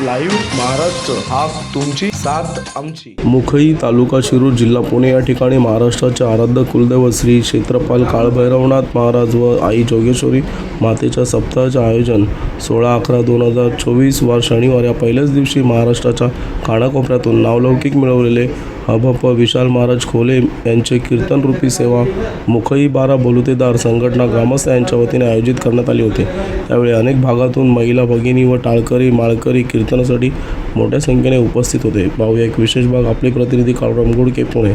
Live Maharashtra हा तुमची साथ आमची. मुखई तालुका शिरूर जिल्हा पुणे या ठिकाणी महाराष्ट्राचे आराध्य कुलदेव श्री क्षेत्रपाल काळभैरवनाथ महाराज व आई जोगेश्वरी मातेच्या सप्ताहाचे आयोजन सोळा अकरा दोन हजार चोवीस वार शनिवार या पहिल्याच दिवशी महाराष्ट्राच्या कानाकोपऱ्यातून नावलौकिक मिळवलेले अभप विशाल महाराज खोले यांचे कीर्तनरूपी सेवा मुखई बारा बलुतेदार संघटना ग्रामस्थ यांच्या वतीने आयोजित करण्यात आली होती त्यावेळी अनेक भागातून महिला भगिनी व टाळकरी माळकरी कीर्तनासाठी मोठ्या संख्येने उपस्थित होते पाहूया एक विशेष भाग आपले प्रतिनिधी काळराम गुडके पुणे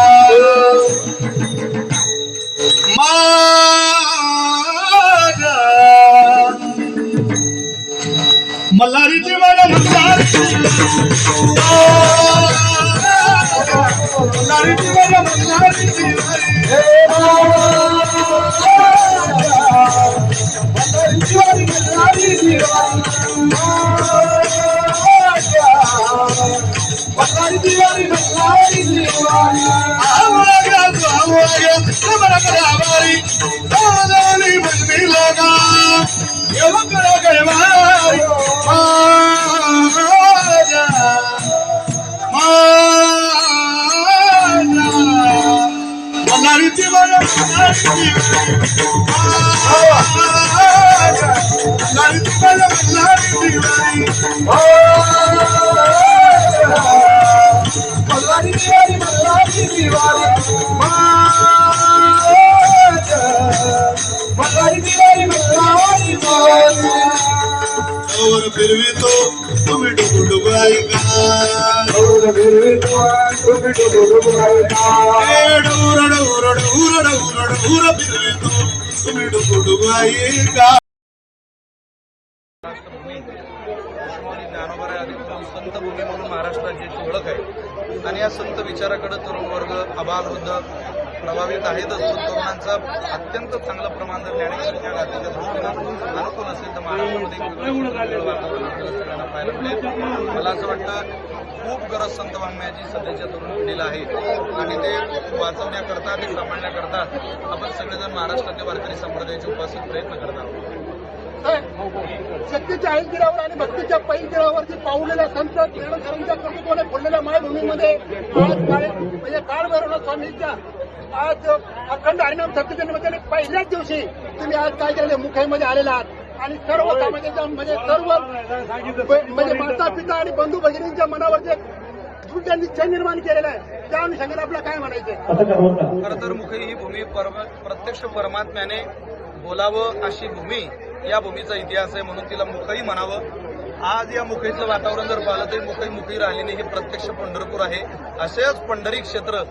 मल्हारी मल्हारीची मला मल्हारी और फिरवितो तुम्ही डुगु डुगु ऐका ए डुर डुर डुर डुर डुर फिरवितो तुम्ही डुगु डुगु ऐका राष्ट्रभूमी उस्मानी ज्ञानोबा अधिकृत संत भूमी म्हणून महाराष्ट्राची ओळख आहे. आणि या संत विचाराकडे तरुण वर्ग अबालवृद्ध प्रभावित आहेतच पण तरुणांचा अत्यंत चांगलं प्रमाण जर ज्ञानेश्वरीच्या गाथेच्या दृष्टीनं अनुकूल असेल तर महाराष्ट्रामध्ये पाहायला मिळेल. मला असं वाटतं खूप गरज संत वाङ्मयाची सध्याच्या तरुण पिढीला आहे. आणि ते वाचवण्याकरता ते सांभाळण्याकरता आपण सगळेजण महाराष्ट्रातले वारकरी संप्रदायाचे उपासित प्रयत्न करत आहोत. सत्तेच्या गिरावर आणि भक्तीच्या पैल गिरावर जे पावलेल्या संत किरणकरांच्या कर्तृत्वाने फोडलेल्या मायभूमीमध्ये आज काळे म्हणजे काळ भैरवनाथ स्वामींच्या आज अखंड हरिनाम निमित्ताने पहिल्याच दिवशी तुम्ही आज काय केले? मुखाईमध्ये आलेला आहात. आणि सर्व समाजाच्या म्हणजे सर्व म्हणजे माता पिता आणि बंधू भगिनींच्या मनावर जे दृढ निश्चय निर्माण केलेला आहे त्या अनुषंगाने आपल्याला काय म्हणायचं खरं तर मुखी ही भूमी परम प्रत्यक्ष परमात्म्याने बोलावं अशी भूमी या भूमीचा इतिहास आहे म्हणून तिला मुखई म्हणावं. आज या मुखईचं वातावरण जर पाहिलं तर मुखई मुखई राहिली नाही हे प्रत्यक्ष पंढरपूर आहे. असेच पंढरी क्षेत्र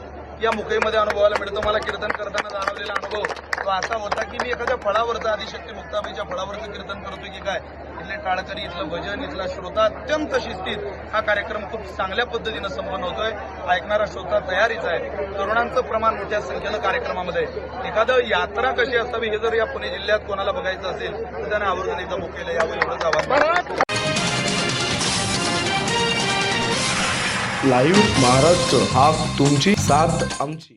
या मुकईमध्ये अनुभवायला मिळतो. मला कीर्तन करताना जाणवलेला अनुभव तो असा होता की मी एखाद्या फळावरचं आदिशक्ती मुक्ताबाईच्या फळावरचं कीर्तन करतोय की काय? इथले टाळकरी इथलं भजन इथला श्रोता अत्यंत शिस्तीत. हा कार्यक्रम खूप चांगल्या पद्धतीनं संपन्न होतोय. ऐकणारा श्रोता तयारीच आहे. तरुणांचं प्रमाण मोठ्या संख्येनं कार्यक्रमामध्ये एखादं यात्रा कशी असावी हे जर या पुणे जिल्ह्यात कोणाला बघायचं असेल तर त्यांना आवर्जून एकदा मुख्यला यावं एवढंच आवाज लाईव्ह महाराष्ट्र हा तुमची साथ आमची.